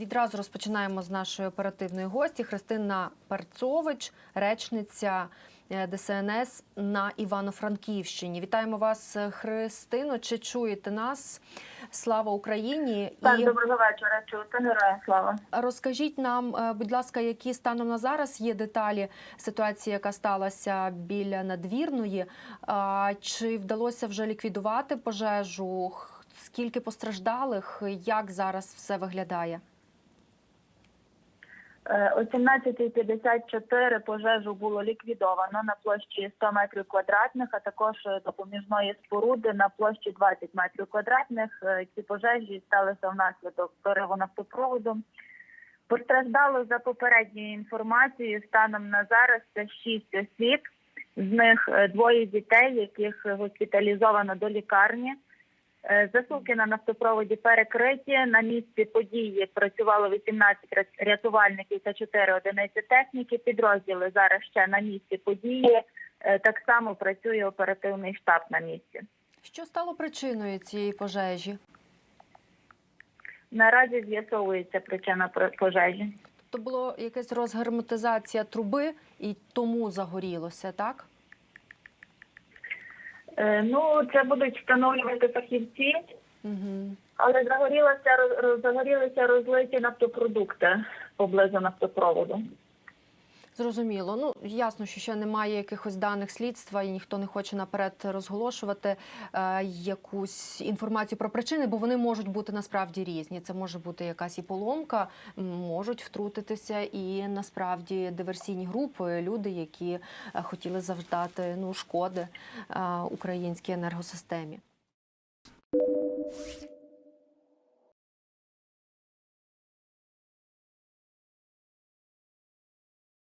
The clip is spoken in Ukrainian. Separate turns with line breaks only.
Відразу розпочинаємо з нашої оперативної гості Христина Перцович, речниця е, ДСНС на Івано-Франківщині. Вітаємо вас, е, Христино. Чи чуєте нас? Слава Україні!
Так, доброго вечора. Чути героям слава.
Розкажіть нам, е, будь ласка, які станом на зараз є деталі ситуації, яка сталася біля надвірної? Чи вдалося вже ліквідувати пожежу? Скільки постраждалих? Як зараз все виглядає?
Е, О 17.54 пожежу було ліквідовано на площі 100 метрів квадратних, а також е, допоміжної споруди на площі 20 метрів квадратних. Е, Ці пожежі сталися внаслідок прориву нафтопроводу. Постраждало за попередньою інформацією станом на зараз це 6 осіб, з них двоє дітей, яких госпіталізовано до лікарні. Е, Засувки на нафтопроводі перекриті. На місці події працювало 18 рятувальників та 4 одиниці техніки. Підрозділи зараз ще на місці події. Е, Так само працює оперативний штаб на місці.
Що стало причиною цієї пожежі?
Наразі з'ясовується причина пожежі.
То було якась розгерметизація труби і тому загорілося, так?
Е, Ну це будуть встановлювати фахівці,
Угу.
але загорілася загорілися розлиті нафтопродукти поблизу нафтопроводу.
Зрозуміло. Ну ясно, що ще немає якихось даних слідства, і ніхто не хоче наперед розголошувати е, якусь інформацію про причини, бо вони можуть бути насправді різні. Це може бути якась і поломка, можуть втрутитися і насправді диверсійні групи, люди, які е, хотіли завдати ну шкоди е, українській енергосистемі.